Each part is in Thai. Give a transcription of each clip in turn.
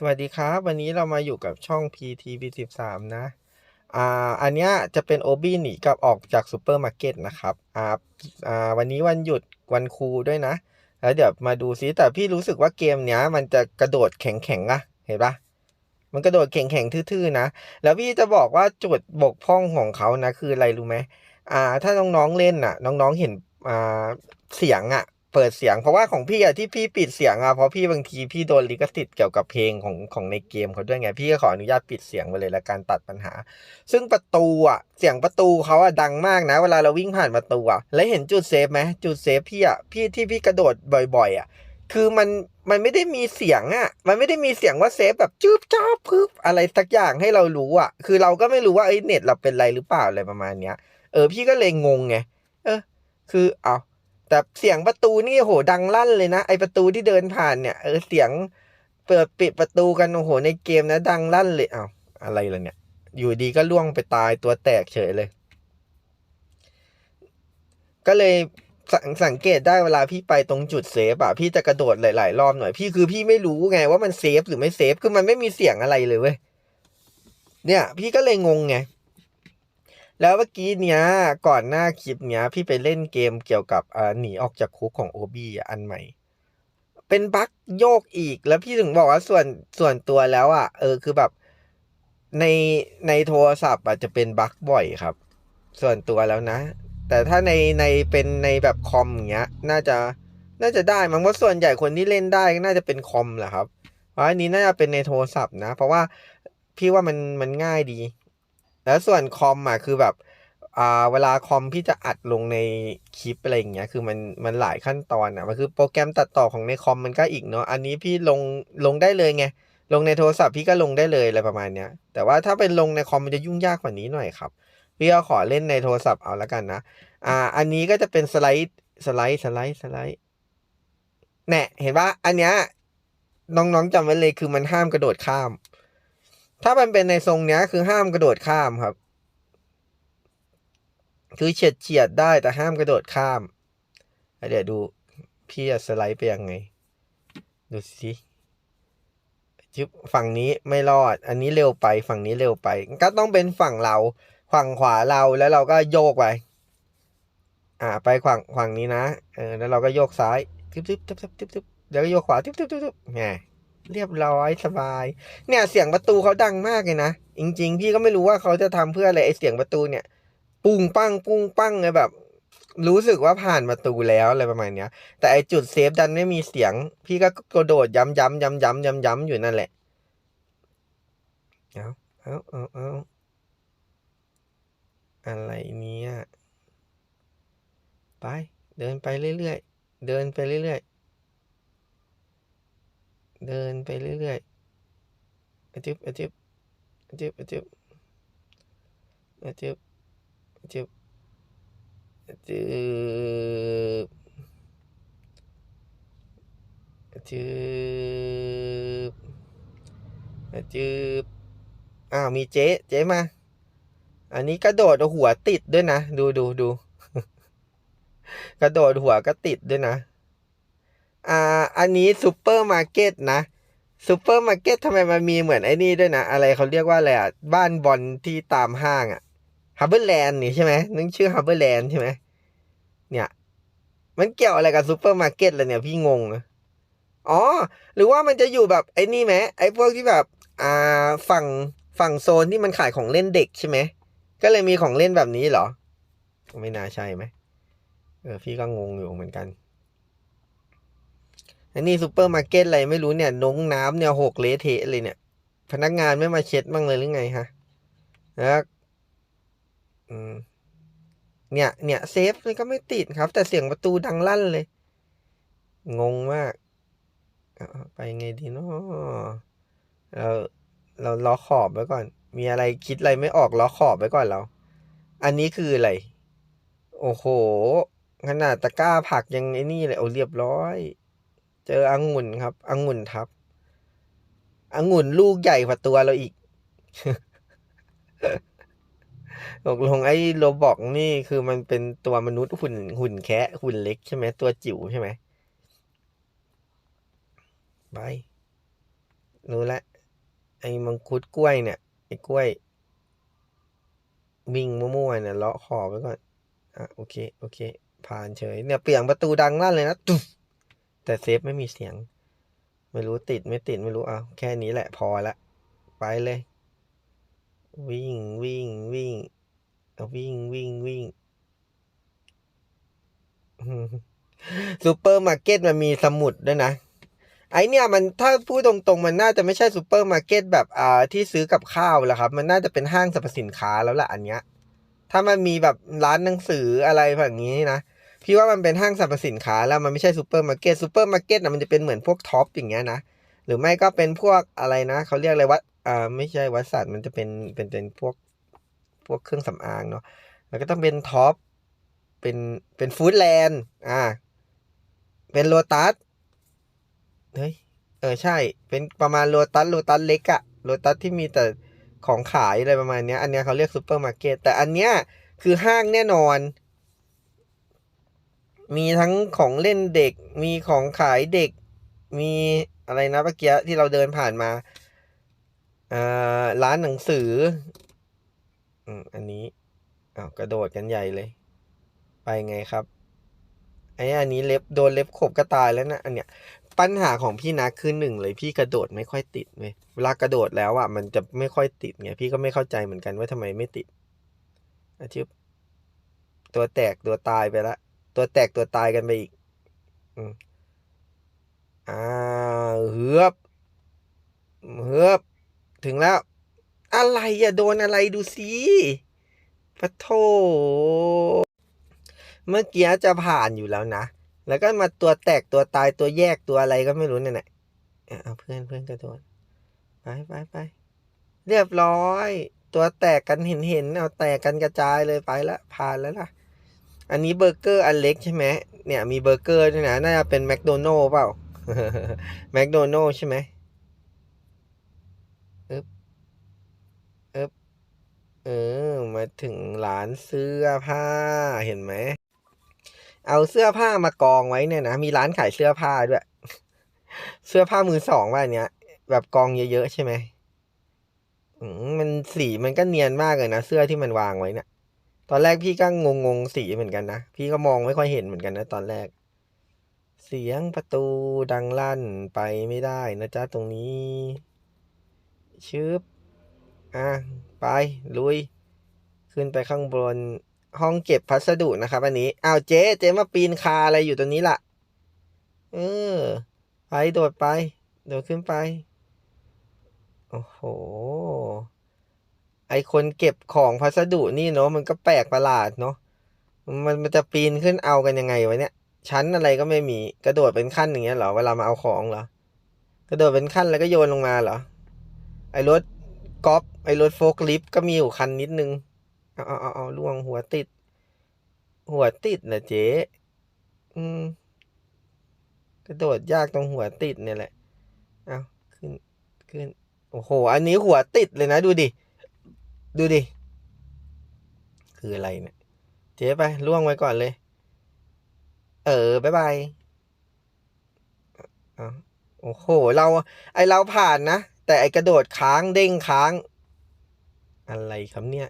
สวัสดีครับ วันนี้เรามาอยู่กับช่อง PTV13 นะอ่าอันเนี้ยจะเป็นโอบี้หนีกลับออกจากซูเปอร์มาร์เก็ตนะครับอ่าอ่าวันนี้วันหยุดวันครูด้วยนะ แล้วเดี๋ยวมาดูซิแต่พี่รู้สึกว่าเกมเนี้ย มันจะกระโดดแข็งๆอะเห็นปะมันกระโดดแข็งๆทื่อๆนะ แล้วพี่จะบอกว่าจุดบกพร่องของเขานะ คืออะไรรู้ไหมอ่า ถ้าน้องๆเล่นน่ะ น้องๆเห็นอ่าเสียงอะ เปิดเสียงเพราะว่าของพี่อะที่พี่ปิดเสียงอะเพราะพี่บางทีพี่โดนลิขสิทธิ์เกี่ยวกับเพลงของของในเกมเขาด้วยไงพี่ก็ขออนุญาตปิดเสียงไปเลยละการตัดปัญหา ซึ่งประตูอะเสียงประตูเขาอะดังมากนะ เวลาเราวิ่งผ่านประตูอะแล้วเห็นจุดเซฟไหมจุดเซฟพี่อะพี่ที่พี่กระโดดบ่อย ๆอะคือมันมันไม่ได้มีเสียงอะมันไม่ได้มีเสียงว่าเซฟแบบจืบจ้าบพึบอะไรสักอย่างให้เรารู้อะคือเราก็ไม่รู้ว่าไอ้เน็ตเราเป็นไรหรือเปล่าอะไรประมาณเนี้ย เออพี่ก็เลยงงไง เออ คือเอา แต่เสียงประตูนี่โหดังลั่นเลยนะ ไอประตูที่เดินผ่านเนี่ยเออเสียงเปิดปิดประตูกันโอ้โหในเกมนะดังลั่นเลยเอาอะไรล่ะเนี่ย อยู่ดีก็ล่วงไปตายตัวแตกเฉยเลย ก็เลยสงสังเกตได้เวลาพี่ไปตรงจุดเซฟอะพี่จะกระโดดหลาย ๆ รอบหน่อยพี่คือพี่ไม่รู้ไงว่ามันเซฟหรือไม่เซฟคือมันไม่มีเสียงอะไรเลยเว้ยเนี่ย พี่ก็เลยงงไง แล้วเมื่อกี้เนี้ยก่อนหน้าคลิปเนี้ย พี่ไปเล่นเกมเกี่ยวกับอ่าหนีออกจากคุกของโอบีอันใหม่ เป็นบั๊กโยกอีกแล้วพี่ถึงบอกว่าส่วนส่วนตัวแล้วอะ เออคือแบบในในโทรศัพท์อาจจะเป็นบั๊กบ่อยครับ ส่วนตัวแล้วนะ แต่ถ้าในในเป็นในแบบคอมอย่างเงี้ย น่าจะน่าจะได้มั้งเพราะส่วนใหญ่คนที่เล่นได้น่าจะเป็นคอมแหละครับเพราะอันนี้น่าจะเป็นในโทรศัพท์นะ เพราะว่าพี่ว่ามันมันง่ายดี แล้วส่วนคอมอะคือแบบอ่าเวลาคอมพี่จะอัดลงในคลิปอะไรอย่างเงี้ยคือมันมันหลายขั้นตอนอะมันคือโปรแกรมตัดต่อของในคอมมันก็อีกเนาะอันนี้พี่ลงลงได้เลยไงลงในโทรศัพท์พี่ก็ลงได้เลยอะไรประมาณเนี้ยแต่ว่าถ้าเป็นลงในคอมมันจะยุ่งยากกว่านี้หน่อยครับพี่ก็ขอเล่นในโทรศัพท์เอาละกันนะอ่าอันนี้ก็จะเป็นสไลด์สไลด์สไลด์สไลด์แน่เห็นปะอันเนี้ยน้องๆจำไว้เลยคือมันห้ามกระโดดข้าม ถ้ามันเป็นในทรงเนี้ยคือห้ามกระโดดข้ามครับ คือเฉียดเฉียดได้แต่ห้ามกระโดดข้าม เดี๋ยวดูพี่จะสไลด์ไปยังไง ดูสิจึบฝั่งนี้ไม่รอด อันนี้เร็วไปฝั่งนี้เร็วไป ก็ต้องเป็นฝั่งเราฝั่งขวาเราแล้วเราก็โยกไป อ่าไปฝั่งฝั่งนี้นะเออแล้วเราก็โยกซ้ายทึบทึบทึบทึบทึบทึบแล้วก็โยกขวาทึบทึบทึบทึบแหม เรียบร้อยสบาย เนี่ยเสียงประตูเขาดังมากเลยนะ จริง ๆ พี่ก็ไม่รู้ว่าเขาจะทำเพื่ออะไรไอเสียงประตูเนี่ย ปุ้งปั้งปุ้งปั้งเลยแบบ รู้สึกว่าผ่านประตูแล้วอะไรประมาณเนี้ย แต่ไอจุดเซฟดันไม่มีเสียง พี่ก็กระโดดย้ำย้ำย้ำย้ำย้ำย้ำอยู่นั่นแหละเอาเอาเอาเอาอะไรเนี้ยไป เดินไปเรื่อยๆ เดินไปเรื่อยๆ เดินไปเรื่อยๆอจึบอจึบอจึบอจึบอจึบอจึบอจึบอจึบอจึบอ้าว มีเจ๊เจ๊มา อันนี้กระโดดหัวติดด้วยนะ ดูดูดูกระโดดหัวก็ติดด้วยนะ อ่าอันนี้ซูเปอร์มาร์เก็ตนะซูเปอร์มาร์เก็ตทำไมมันมีเหมือนไอ้นี่ด้วยนะ อะไรเขาเรียกว่าอะไรอะ บ้านบอลที่ตามห้างอะฮับเบิลแลนด์นี่ใช่ไหมนึกชื่อฮับเบิลแลนด์ใช่ไหมเนี่ย มันเกี่ยวอะไรกับซูเปอร์มาร์เก็ตเลยเนี่ยพี่งงอ๋อ หรือว่ามันจะอยู่แบบไอ้นี่ไหมไอ้พวกที่แบบอ่าฝั่งฝั่งโซนที่มันขายของเล่นเด็กใช่ไหมก็เลยมีของเล่นแบบนี้เหรอ ไม่น่าใช่ไหมเออพี่ก็งงอยู่เหมือนกัน อันนี้ซูเปอร์มาร์เก็ตอะไรไม่รู้เนี่ยนงน้ำเนี่ยหกเละเทะเลยเนี่ย พนักงานไม่มาเช็ดบ้างเลยหรือไงฮะแล้วเนี่ย เนี่ยเซฟเลยก็ไม่ติดครับ แต่เสียงประตูดังลั่นเลย งงมาก ไปไงดีเนาะเราเราล้อขอบไว้ก่อน มีอะไรคิดอะไรไม่ออกล้อขอบไว้ก่อนเรา อันนี้คืออะไร โอ้โห ขนาดตะกร้าผักยังไอ้นี่เลย เอาเรียบร้อย เจอองุ่นครับองุ่นทับองุ่นลูกใหญ่กว่าตัวเราอีกตกลงไอ้โรบอกนี่คือมันเป็นตัวมนุษย์หุ่นหุ่นแคะหุ่นเล็กใช่ไหมตัวจิ๋วใช่ไหมไปรู้แล้วไอ้มังคุดกล้วยเนี่ย ไอ้กล้วย วิ่งมั่วๆเนี่ยเลาะขอบไว้ก่อน อะโอเค โอเค ผ่านเฉย เนี่ยเปลี่ยงประตูดังลั่นเลยนะตุ๊ แต่เซฟไม่มีเสียง ไม่รู้ติดไม่ติดไม่รู้เอาแค่นี้แหละพอละ ไปเลย วิ่งวิ่งวิ่งเอาวิ่งวิ่งวิ่งซูเปอร์มาร์เก็ตมันมีสมุดด้วยนะ ไอเนี่ยมันถ้าพูดตรงๆ มันน่าจะไม่ใช่ซูเปอร์มาร์เก็ตแบบอ่าที่ซื้อกับข้าวแล้วครับ มันน่าจะเป็นห้างสรรพสินค้าแล้วแหละอันเนี้ย ถ้ามันมีแบบร้านหนังสืออะไรแบบนี้นะ พี่ว่ามันเป็นห้างสรรพสินค้าแล้วมันไม่ใช่ซูเปอร์มาร์เก็ตซูเปอร์มาร์เก็ตนะมันจะเป็นเหมือนพวกท็อปอย่างเงี้ยนะหรือไม่ก็เป็นพวกอะไรนะเขาเรียกอะไรวัดอ่าไม่ใช่วัดสัตว์มันจะเป็นเป็นเป็นพวกพวกเครื่องสำอางเนาะแล้วก็ต้องเป็นท็อปเป็นเป็นฟู้ดแลนด์อ่าเป็นโลตัสเฮ้ยเออใช่ เป็นประมาณโลตัสโลตัสเล็กอะโลตัสที่มีแต่ของขายอะไรประมาณเนี้ยอันเนี้ยเขาเรียกซูเปอร์มาร์เก็ตแต่อันเนี้ยคือห้างแน่นอน มีทั้งของเล่นเด็ก มีของขายเด็ก มีอะไรนะเมื่อกี้ที่เราเดินผ่านมาอ่าร้านหนังสืออันนี้อ้าวกระโดดกันใหญ่เลย ไปไงครับไอ้อันนี้เล็บโดนเล็บขบก็ตายแล้วนะอันเนี้ยปัญหาของพี่นะคือหนึ่งเลยพี่กระโดดไม่ค่อยติดเว้ยเวลากระโดดแล้วอะมันจะไม่ค่อยติดไงพี่ก็ไม่เข้าใจเหมือนกันว่าทำไมไม่ติดอาชิบตัวแตกตัวตายไปละ ตัวแตกตัวตายกันไปอีกอืมอ่าเฮือบเฮือบถึงแล้ว อะไรอะโดนอะไรดูสิปะโทเมื่อกี้จะผ่านอยู่แล้วนะ แล้วก็มาตัวแตกตัวตายตัวแยกตัวอะไรก็ไม่รู้เนี่ยแหละเอาเพื่อนเพื่อนกระโดดไปไปไปเรียบร้อย ตัวแตกกันเห็นเห็นเอาแตกกันกระจายเลยไปละผ่านแล้วล่ะ อันนี้เบอร์เกอร์อันเล็กใช่ไหมเนี่ยมีเบอร์เกอร์ด้วยนะ น่าจะเป็นแมคโดนัลล์เปล่าแมคโดนัลล์ใช่ไหมอึ๊บอึ๊บเออ มาถึงร้านเสื้อผ้าเห็นไหม เอาเสื้อผ้ามากองไว้เนี่ยนะ มีร้านขายเสื้อผ้าด้วย เสื้อผ้ามือสองว่าเนี้ย แบบกองเยอะๆใช่ไหมอืมมันสีมันก็เนียนมากเลยนะ เสื้อที่มันวางไว้เนี่ย ตอนแรกพี่ก็งงงๆสีเหมือนกันนะ พี่ก็มองไม่ค่อยเห็นเหมือนกันนะ ตอนแรก เสียงประตูดังลั่นไปไม่ได้นะจ๊ะตรงนี้ ชึบ อะ ไป ลุย ขึ้นไปข้างบน ห้องเก็บพัสดุนะครับ อันนี้ อ้าวเจ๊ เจ๊มาปีนคาอะไรอยู่ตรงนี้ล่ะ เออ ไปโดดไป โดดขึ้นไป โอ้โห ไอคนเก็บของพัสดุนี่เนาะมันก็แปลกประหลาดเนาะมันมันจะปีนขึ้นเอากันยังไงวะเนี่ย ชั้นอะไรก็ไม่มีกระโดดเป็นขั้นอย่างเงี้ยเหรอเวลามาเอาของเหรอกระโดดเป็นขั้นแล้วก็โยนลงมาเหรอไอรถกอล์ฟไอรถโฟล์คลิฟต์ก็มีอยู่คันนิดนึงเอาเอาเอาเอาล่วงหัวติด หัวติดนะเจ๊อืมกระโดดยากตรงหัวติดเนี่ยแหละเอาขึ้นขึ้นโอ้โห อันนี้หัวติดเลยนะดูดิ ดูดิ คืออะไรเนี่ย เจ๊ไปล่วงไว้ก่อนเลย เออ บ๊ายบายโอ้โห เรา ไอเราผ่านนะ แต่ไอกระโดดค้างเด้งค้าง อะไรครับเนี่ย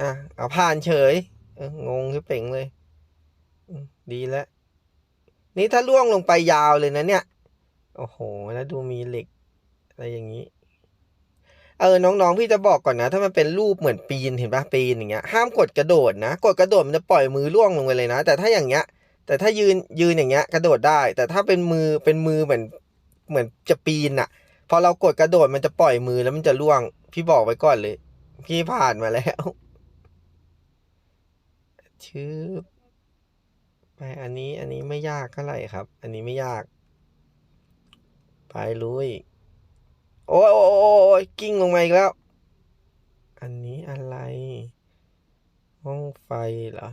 อะ เอาผ่านเฉยเองงชิบเป่งเลย ดีแล้ว นี่ถ้าล่วงลงไปยาวเลยนะเนี่ย โอ้โห แล้วดูมีเหล็ก อะไรอย่างนี้ เออน้องๆพี่จะบอกก่อนนะ ถ้ามันเป็นรูปเหมือนปีนเห็นปะปีนอย่างเงี้ยห้ามกดกระโดดนะ กดกระโดดมันจะปล่อยมือล่วงลงไปเลยนะ แต่ถ้าอย่างเงี้ย แต่ถ้ายืนยืนอย่างเงี้ยกระโดดได้ แต่ถ้าเป็นมือเป็นมือเหมือนเหมือนจะปีนอะพอเรากดกระโดดมันจะปล่อยมือแล้วมันจะล่วง พี่บอกไว้ก่อนเลย พี่ผ่านมาแล้วชื่อไปอันนี้อันนี้ไม่ยากเท่าไหร่ครับ อันนี้ไม่ยาก ไปลุย โอ้ยโอ้ยโอ้ยกิ้งลงมาอีกแล้ว อันนี้อะไร ห้องไฟเหรอ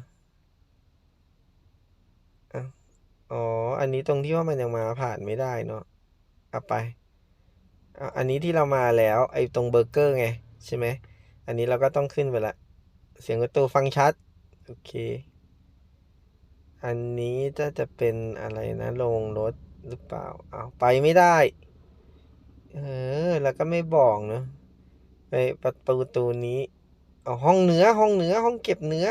อ๋อ อันนี้ตรงที่ว่ามันยังมาผ่านไม่ได้เนาะเอาไป อันนี้ที่เรามาแล้วไอ้ตรงเบอร์เกอร์ไง ใช่ไหม อันนี้เราก็ต้องขึ้นไปละ เสียงประตูฟังชัด โอเค อันนี้จะจะเป็นอะไรนะโรงรถหรือเปล่า เอาไปไม่ได้ เออ แล้วก็ไม่บอกเนอะไปประตูตูนี้เอาห้องเนื้อห้องเนื้อห้องเก็บเนื้อ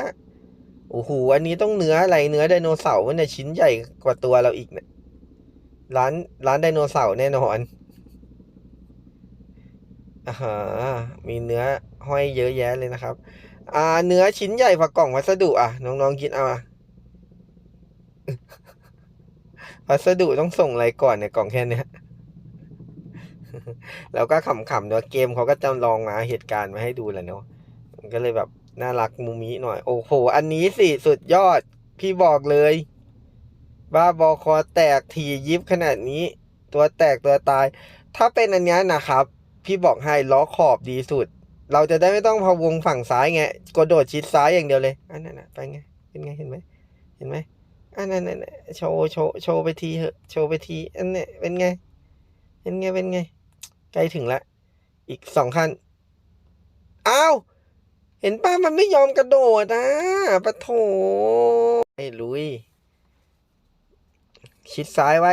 โอ้โหอันนี้ต้องเนื้ออะไรเนื้อไดโนเสาร์เนี่ยชิ้นใหญ่กว่าตัวเราอีกเนี่ยร้านร้านไดโนเสาร์แน่นอนอ่ามีเนื้อห้อยเยอะแยะเลยนะครับ อ่า เนื้อชิ้นใหญ่กว่ากล่องวัสดุ อะ น้องๆคิดเอาอะพัสดุต้องส่งอะไรก่อนเนี่ยกล่องแค่เนี้ย แล้วก็ขำๆเนาะเกมเขาก็จำลองมาเหตุการณ์มาให้ดูแหละเนาะมันก็เลยแบบน่ารักมูมิหน่อย โอ้โห อันนี้สิสุดยอด พี่บอกเลย บ้าบอคอแตกถียิบขนาดนี้ ตัวแตกตัวตาย ถ้าเป็นอันนี้นะครับ พี่บอกให้ล้อขอบดีสุด เราจะได้ไม่ต้องพะวงฝั่งซ้ายไงกระโดดชิดซ้ายอย่างเดียวเลย อันนั้นนะไปไง เป็นไงเห็นไหมเห็นไหมอันนั้นนะโชว์โชว์โชว์ไปทีเหอะ โชว์ไปที อันเนี้ยเป็นไง เป็นไงเป็นไง ใกล้ถึงละ อีกสองขั้น อ้าว เห็นป้ามันไม่ยอมกระโดดอะปะโถไอ้ลุย ชิดซ้ายไว้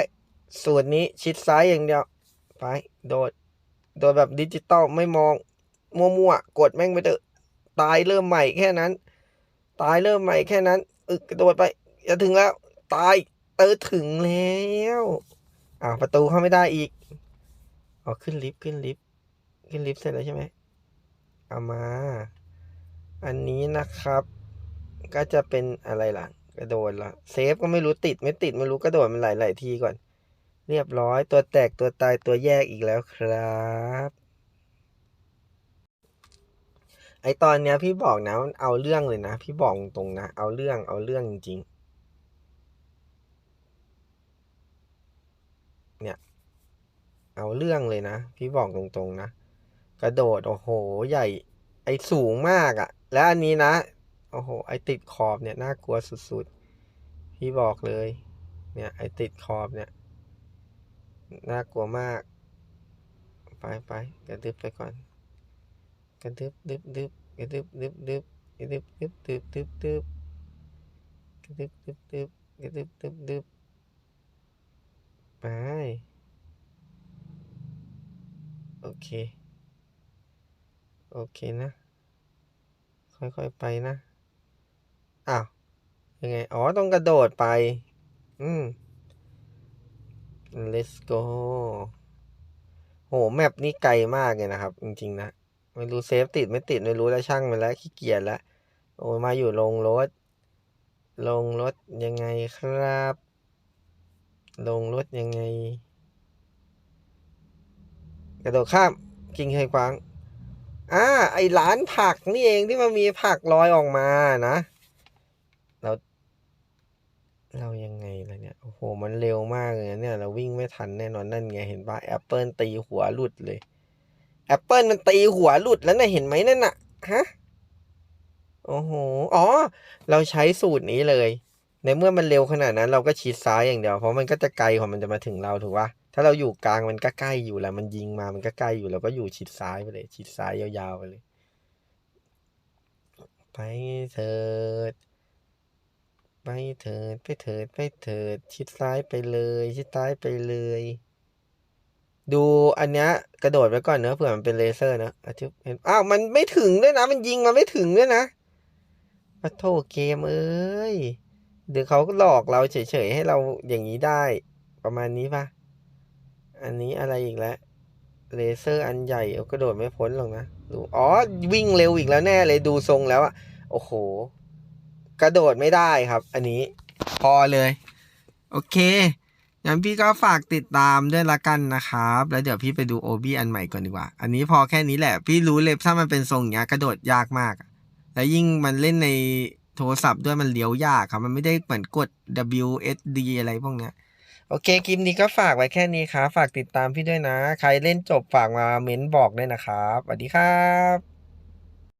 ส่วนนี้ชิดซ้ายอย่างเดียว ไป โดด โดดแบบดิจิตอลไม่มอง มั่วๆ กดแม่งไปเถอะ ตายเริ่มใหม่แค่นั้น ตายเริ่มใหม่แค่นั้น อึกกระโดดไป จะถึงแล้ว ตาย เออถึงแล้ว อ่าวประตูเข้าไม่ได้อีก อ๋อขึ้นลิฟต์ขึ้นลิฟต์ขึ้นลิฟต์เสร็จแล้วใช่ไหมเอามา อันนี้นะครับ ก็จะเป็นอะไรล่ะ กระโดดละเซฟก็ไม่รู้ติดไม่ติดไม่รู้กระโดดมันหลายหลายทีก่อน เรียบร้อยตัวแตกตัวตายตัวแยกอีกแล้วครับไอตอนเนี้ยพี่บอกนะเอาเรื่องเลยนะ พี่บอกตรงนะ เอาเรื่องเอาเรื่องจริงๆเนี่ย เอาเรื่องเลยนะ พี่บอกตรงๆนะ กระโดด โอ้โห ใหญ่ ไอสูงมากอะ่ะ และอันนี้นะ โอ้โห ไอติดขอบเนี่ย น่ากลัวสุดๆ พี่บอกเลย เนี่ย ไอติดขอบเนี่ย น่ากลัวมาก ไปไปกระดึบไปก่อน กระดึบดึบดึบกระดึบดึบดึบกระดึบดึบดึบดึบดึบกระดึบดึบดึบกระดึบดึบดึบไป โอเค โอเคนะ ค่อยๆไปนะ อ้าว ยังไง อ๋อ ต้องกระโดดไป อืม let's go โห แมปนี่ไกลมากเลยนะครับ จริง ๆ นะ ไม่รู้เซฟติดไม่ติด ไม่รู้แล้วช่างมันแล้วขี้เกียจแล้ว โอ้มาอยู่ลงรถ ลงรถยังไงครับ ลงรถยังไง กระโดดข้ามกิ่งไฮกวางอ่าไอร้านผักนี่เองที่มันมีผักลอยออกมานะเราเรายังไงล่ะเนี่ยโอ้โหมันเร็วมากเลยเนี่ย เราวิ่งไม่ทันแน่นอนนั่นไงเห็นปะแอปเปิลตีหัวหลุดเลยแอปเปิลมันตีหัวหลุดแล้วนะเห็นไหมนั่นน่ะฮะโอ้โหอ๋อ เราใช้สูตรนี้เลย ในเมื่อมันเร็วขนาดนั้น เราก็ชิดซ้ายอย่างเดียวเพราะมันก็จะไกลกว่ามันจะมาถึงเราถูกปะ ถ้าเราอยู่กลางมันก็ใกล้อยู่แล้ว มันยิงมามันก็ใกล้อยู่เราก็อยู่ชิดซ้ายไปเลย ชิดซ้ายยาวๆไปเลย ไปเถิด ไปเถิดไปเถิดไปเถิด ชิดซ้ายไปเลย ชิดซ้ายไปเลย ดูอันเนี้ยกระโดดไว้ก่อนเนอะเผื่อมันเป็นเลเซอร์เนอะอาทิตย์เห็นอ้าวมันไม่ถึงด้วยนะ มันยิงมาไม่ถึงด้วยนะปะโทษเกมเอ้ยเดี๋ยวเขาก็หลอกเราเฉยๆให้เราอย่างนี้ได้ ประมาณนี้ปะ อันนี้อะไรอีกแล้วเลเซอร์อันใหญ่เอากระโดดไม่พ้นหรอกนะดูอ๋อ วิ่งเร็วอีกแล้วแน่เลยดูทรงแล้วอะโอ้โห กระโดดไม่ได้ครับ อันนี้พอเลย โอเคงั้นพี่ก็ฝากติดตามด้วยละกันนะครับ แล้วเดี๋ยวพี่ไปดูโอบีอันใหม่ก่อนดีกว่า อันนี้พอแค่นี้แหละ พี่รู้เลยถ้ามันเป็นทรงอย่างเงี้ยกระโดดยากมาก แล้วยิ่งมันเล่นในโทรศัพท์ด้วยมันเลี้ยวยากครับ มันไม่ได้เหมือนกด WSD อะไรพวกเนี้ย โอเคคลิปนี้ก็ฝากไว้แค่นี้ครับ ฝากติดตามพี่ด้วยนะ ใครเล่นจบฝากมาเม้นบอกด้วยนะครับสวัสดีครับ